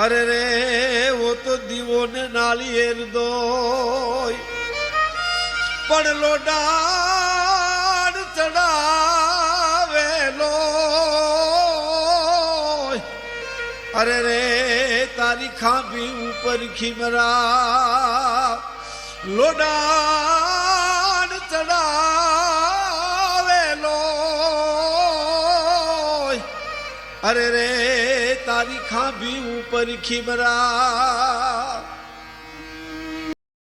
અરે રે, વો તો દીવો ને નાળિયેર દોય. પણ લોડાડ ચડાવેલો અરે રે, તારી ખાંભી ઉપર ખીમરા. લોડાણ અરે રે, તારી ખાંભી ઉપર ખીમરા.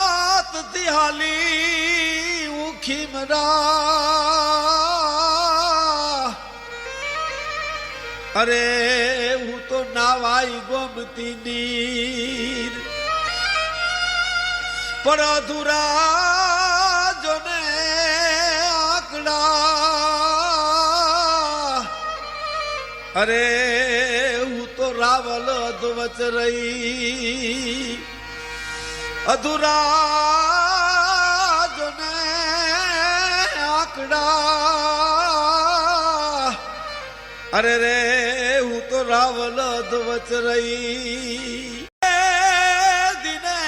રાત દિહાલી ખીમરા. અરે, હું તો નાવાઈ ગોમતી નીર. પણ અધુરા જોને આકડા અરે હું તો રાવલ અધવચ રહી. અધુરા જોને આકડા. અરે રે, હું તો રાવલ અધવચ રહી. દિને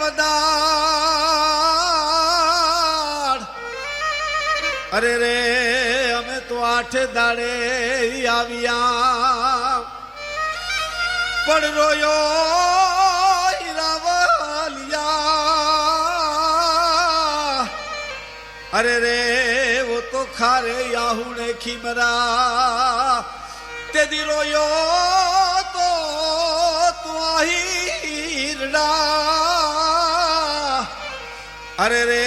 વધાર અરે રે અમે તો આઠે દાડે આવ્યા. પણ રોયો રાવલિયા અરે રે, વો તો ખારે આહુણે ખીમરા. તે દી રોયો તો તું આહીરડા અરે રે,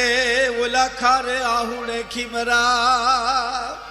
ઓલા ખારે આહુણે ખીમરા.